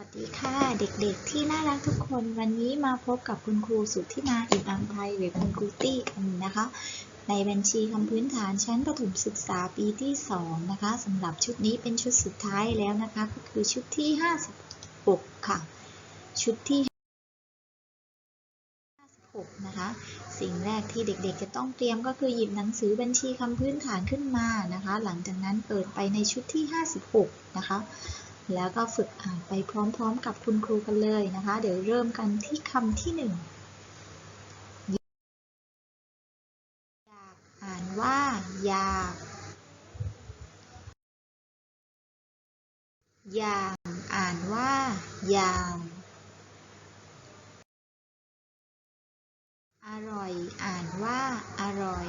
วัสดีค่ะเด็กๆที่น่ารักทุกคนวันนี้มาพบกับคุณครูสุทธินาอินอัมภัยหรือคุณครูตี้กันนะคะ ในบัญชีคำพื้นฐานชั้นประถมศึกษาปีที่ 2 นะคะสำหรับชุดนี้เป็นชุดสุดท้ายแล้วนะคะ ก็คือชุดที่ 56 ค่ะ ชุดที่ 56 นะคะ สิ่งแรกที่เด็กๆ จะต้องเตรียมก็คือหยิบหนังสือบัญชีคำพื้นฐานขึ้นมานะคะ หลังจากนั้นเปิดไปในชุดที่ 56 นะคะ แล้วก็ฝึกอ่านไปพร้อมๆ กับคุณครูกันเลยนะคะ เดี๋ยวเริ่มกันที่คำที่หนึ่งอยากอ่านว่าอยากอย่างอ่านว่าอย่างอร่อย อ่านว่าอร่อย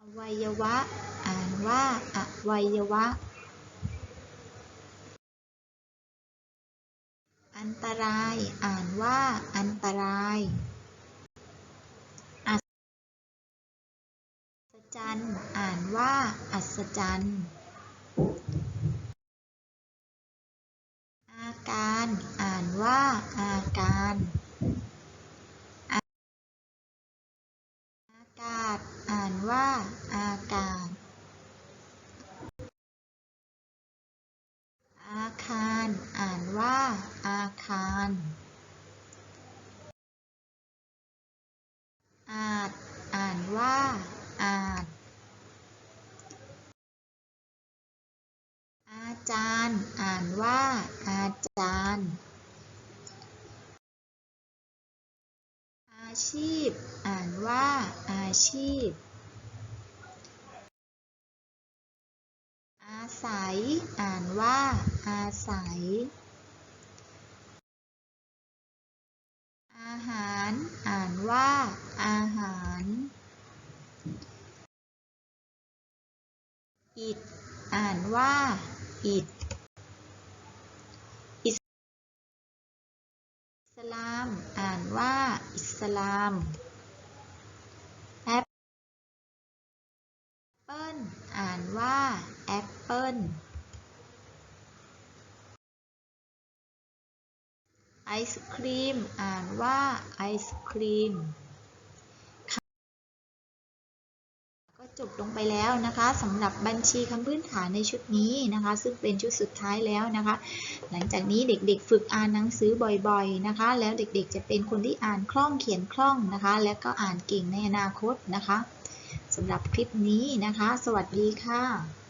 อวัยวะ อ่าน ว่าอวัยวะ อันตราย อ่านว่าอันตรายอัศจรรย์อ่านว่าอัศจรรย์อาการ อ่านว่าอาการอากาศ อ่านว่าอากาศ อาคารอ่านว่าอาคาร อาจ อ่านว่า อาจ อาจารย์ อ่านว่า อาจารย์ อาชีพ อ่านว่า อาชีพ อาศัย อ่านว่า อาศัยารอ่านว่าอาหาร อิฐอ่านว่าอิฐอิสลาม อ่านว่าอิสลามแอปเปิ้ลอ่านว่าแอปเปิ้ล ไอศครีม อ่านว่าไอศครีมก็จบลงไปแล้วนะคะสำหรับบัญชีคำพื้นฐานในชุดนี้นะคะ ซึ่งเป็นชุดสุดท้ายแล้วนะคะ หลังจากนี้เด็กๆ ฝึกอ่านหนังสือบ่อยๆนะคะ แล้วเด็กๆจะเป็นคนที่อ่านคล่องเขียนคล่องนะคะ และก็อ่านเก่งในอนาคตนะคะสำหรับคลิปนี้นะคะ สวัสดีค่ะ